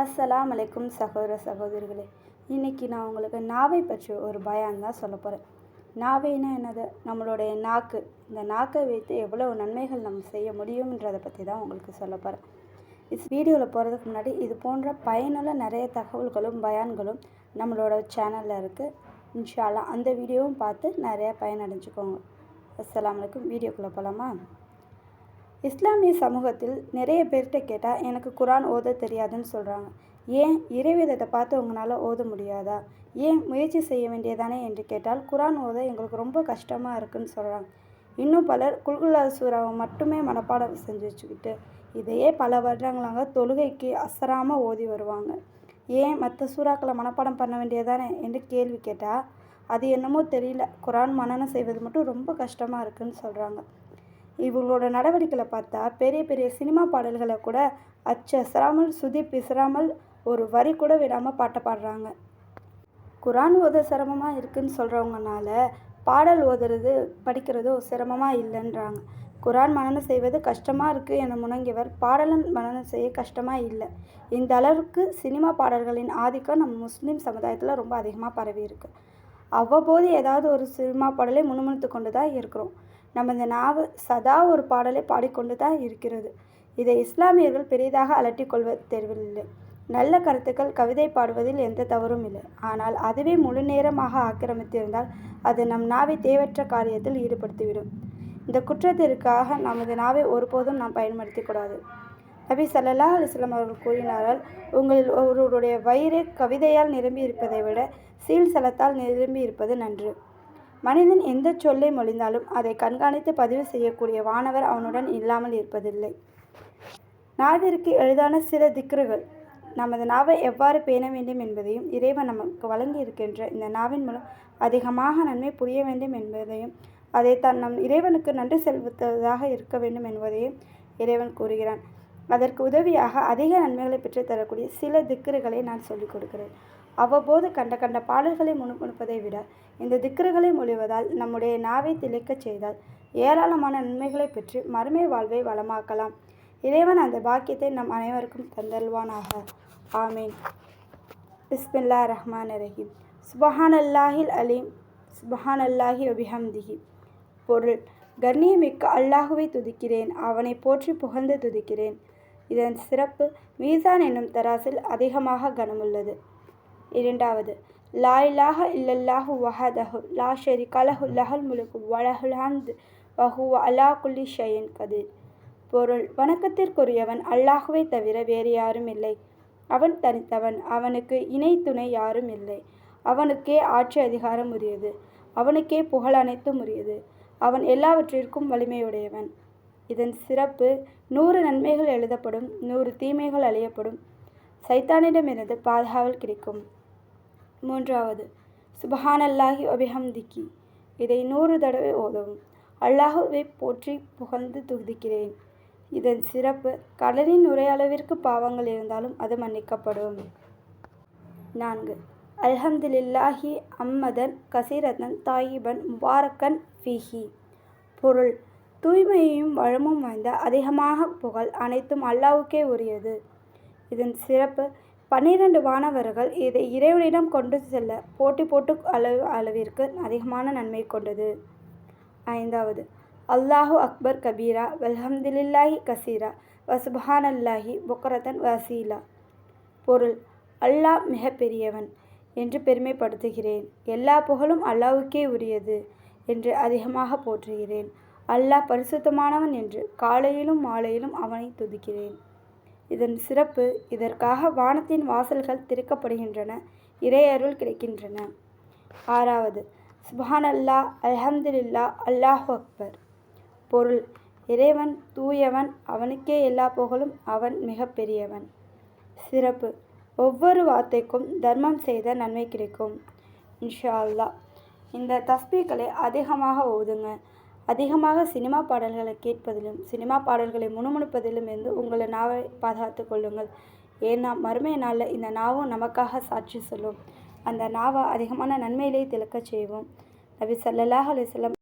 அஸ்ஸலாம் அலைக்கும் சகோதர சகோதரிகளே இன்றைக்கி நான் உங்களுக்கு நாவை பற்றி ஒரு பயான் தான் சொல்ல போகிறேன் நாவைனா என்னது? நம்மளுடைய நாக்கு. இந்த நாக்கை வைத்து எவ்வளோ நன்மைகள் நம்ம செய்ய முடியுன்றதை பற்றி தான் உங்களுக்கு சொல்ல போகிறேன் இஸ் வீடியோவில் போகிறதுக்கு முன்னாடி இது போன்ற பயனுள்ள நிறைய தகவல்களும் பயான்களும் நம்மளோட சேனலில் இருக்குது இன்ஷால்லா அந்த வீடியோவும் பார்த்து நிறைய பயனடைஞ்சுக்கோங்க. அஸ்லாம் அலைக்கும். வீடியோக்குள்ளே போகலாமா இஸ்லாமிய சமூகத்தில் நிறைய பேர்கிட்ட கேட்டால் எனக்கு குரான் ஓத தெரியாதுன்னு சொல்கிறாங்க ஏன்? இறைவேதத்தை பார்த்து உங்களால் ஓத முடியாதா? ஏன் முயற்சி செய்ய வேண்டியதானே என்று கேட்டால் குரான் ஓத எங்களுக்கு ரொம்ப கஷ்டமாக இருக்குன்னு சொல்கிறாங்க இன்னும் பலர் குல்குல்லா சூறாவை மட்டுமே மனப்பாடம் செஞ்சு வச்சுக்கிட்டு இதையே பல வருடங்களாக தொழுகைக்கு அசராமல் ஓதி வருவாங்க. ஏன் மற்ற சூறாக்களை மனப்பாடம் பண்ண வேண்டியதானே என்று கேள்வி கேட்டால் அது என்னமோ தெரியல. குரான் மனனம் செய்வது மட்டும் ரொம்ப கஷ்டமாக இருக்குன்னு சொல்கிறாங்க இவங்களோட நடவடிக்கைகளை பார்த்தா பெரிய பெரிய சினிமா பாடல்களை கூட அச்சசராமல் சுதி பிசராமல் ஒரு வரி கூட விடாமல் பாட்டை பாடுறாங்க. குரான் ஓத சிரமமாக இருக்குன்னு சொல்கிறவங்கனால பாடல் ஓதுறது படிக்கிறதும் சிரமமாக இல்லைன்றாங்க. குரான் மனநம் செய்வது கஷ்டமாக இருக்குது என முணங்கியவர் பாடலன் மனநம் செய்ய கஷ்டமாக இல்லை. இந்த அளவுக்கு சினிமா பாடல்களின் ஆதிக்கம் நம்ம முஸ்லீம் சமுதாயத்தில் ரொம்ப அதிகமாக பரவி இருக்கு. அவ்வப்போது ஏதாவது ஒரு சினிமா பாடலை முணுமுணுத்து கொண்டு தான் இருக்கிறோம். நமது நாவு சதா ஒரு பாடலை பாடிக்கொண்டு தான் இருக்கிறது. இதை இஸ்லாமியர்கள் பெரிதாக அலட்டிக் கொள்வது தெரியவில்லை நல்ல கருத்துக்கள் கவிதை பாடுவதில் எந்த தவறும் இல்லை. ஆனால் அதுவே முழு நேரமாக ஆக்கிரமித்திருந்தால் அது நம் நாவை தேவையற்ற காரியத்தில் ஈடுபடுத்திவிடும். இந்த குற்றத்திற்காக நமது நாவை ஒருபோதும் நாம் பயன்படுத்திக்கூடாது நபி சல்லல்லாஹ் அலிஸ்லாம் அவர்கள் கூறினாரால் உங்களில் ஒருவருடைய வயிறு கவிதையால் நிரம்பி இருப்பதை விட சீல் சலத்தால் நிரம்பி இருப்பது நன்று. மனிதன் எந்த சொல்லை மொழிந்தாலும் அதை கண்காணித்து பதிவு செய்யக்கூடிய வானவர் அவனுடன் இல்லாமல் இருப்பதில்லை. நாவிற்கு எளிதான சில திக்ருகள். நமது நாவை எவ்வாறு பேண வேண்டும் என்பதையும் இறைவன் நமக்கு வழங்கி இருக்கின்ற இந்த நாவின் மூலம் அதிகமாக நன்மை புரிய வேண்டும் என்பதையும் அதை தான் நம் இறைவனுக்கு நன்றி செலுத்துவதாக இருக்க வேண்டும் என்பதையும் இறைவன் கூறுகிறான். அதற்கு உதவியாக அதிக நன்மைகளை பெற்றுத்தரக்கூடிய சில திக்ருகளை நான் சொல்லிக் கொடுக்கிறேன். அவ்வப்போது கண்ட கண்ட பாடல்களை முணுமுணுப்பதை விட இந்த திக்ருகளை மொழிவதால் நம்முடைய நாவை திளைக்கச் செய்தால் ஏராளமான நன்மைகளை பெற்று மறுமை வாழ்வை வளமாக்கலாம். இறைவன் அந்த பாக்கியத்தை நம் அனைவருக்கும் தந்தல்வானாக ஆமீன். பிஸ்மில்லா ரஹ்மான் ரஹீம். சுபஹான் அல்லாஹில் அலீம். சுபஹான் அல்லாஹி அபிஹம்திஹி பொருள். கண்ணியமிக்க அல்லாஹுவை துதிக்கிறேன். அவனை போற்றி புகழ்ந்து துதிக்கிறேன். இதன் சிறப்பு மீசான் என்னும் தராசில் அதிகமாக கனமுள்ளது. இரண்டாவது லா இலாஹ இல்லல்லாஹு வஹதஹு லா ஷரிக லஹு லஹல் முலுக்கு வலஹுல் ஹம்து அலா குல்லி ஷயன் கதிர் பொருள் வணக்கத்திற்குரியவன் அல்லாஹுவை தவிர வேறு யாரும் இல்லை. அவன் தனித்தவன் அவனுக்கு இணை துணை யாரும் இல்லை. அவனுக்கே ஆட்சி அதிகாரம் உரியது. அவனுக்கே புகழ் அனைத்தும் உரியது. அவன் எல்லாவற்றிற்கும் வலிமையுடையவன். இதன் சிறப்பு நூறு நன்மைகள் எழுதப்படும் நூறு தீமைகள் அழியப்படும். சைத்தானிடமிருந்து பாதுகாவல் கிடைக்கும். மூன்றாவது சுபஹான் அல்லாஹி அபிஹம்திக்கி இதை நூறு தடவை ஓதவும். அல்லாஹுவை போற்றி புகழ்ந்து துதிக்கிறேன். இதன் சிறப்பு கடலின் உரையளவிற்கு பாவங்கள் இருந்தாலும் அது மன்னிக்கப்படும். நான்கு அல்ஹம்துலில்லாஹி அம்மதன் கசீரதன் தாயிபன் முபாரக்கன் ஃபிஹி. பொருள் தூய்மையையும் வளமும் வாய்ந்த அதிகமாக புகழ் அனைத்தும் அல்லாவுக்கே உரியது. இதன் சிறப்பு பன்னிரண்டு வானவர்கள் இதை இறைவனிடம் கொண்டு செல்ல போட்டி போட்டு அளவு அளவிற்கு அதிகமான நன்மை கொண்டது. ஐந்தாவது அல்லாஹு அக்பர் கபீரா வல்ஹம்துலில்லாஹி கசீரா வசுபஹான் அல்லாஹி புக்கரதன் வசீலா. பொருள் அல்லாஹ் மிக பெரியவன் என்று பெருமைப்படுத்துகிறேன். எல்லா புகழும் அல்லாவுக்கே உரியது என்று அதிகமாக போற்றுகிறேன். அல்லாஹ் பரிசுத்தமானவன் என்று காலையிலும் மாலையிலும் அவனை துதிக்கிறேன். இதன் சிறப்பு இதற்காக வானத்தின் வாசல்கள் திறக்கப்படுகின்றன இறையருள் கிடைக்கின்றன. ஆறாவது சுபான் அல்லா அல்ஹம்துலில்லா அல்லாஹு அக்பர். பொருள் இறைவன் தூயவன் அவனுக்கே எல்லா புகழும் அவன் மிக பெரியவன் சிறப்பு ஒவ்வொரு வார்த்தைக்கும் தர்மம் செய்த நன்மை கிடைக்கும். இன்ஷா அல்லா இந்த தஸ்பீக்களை அதிகமாக ஓதுங்க. அதிகமாக சினிமா பாடல்களை கேட்பதிலும் சினிமா பாடல்களை முணுமுணுப்பதிலும் இருந்து உங்களை நாவை பாதுகாத்து கொள்ளுங்கள். ஏன்னா மறுமைய நாளில் இந்த நாவும் நமக்காக சாட்சி சொல்லும். அந்த நாவை அதிகமான நன்மையிலே திளக்கச் செய்வோம். நபி சல்லல்லாஹ் அலிஸ்லம்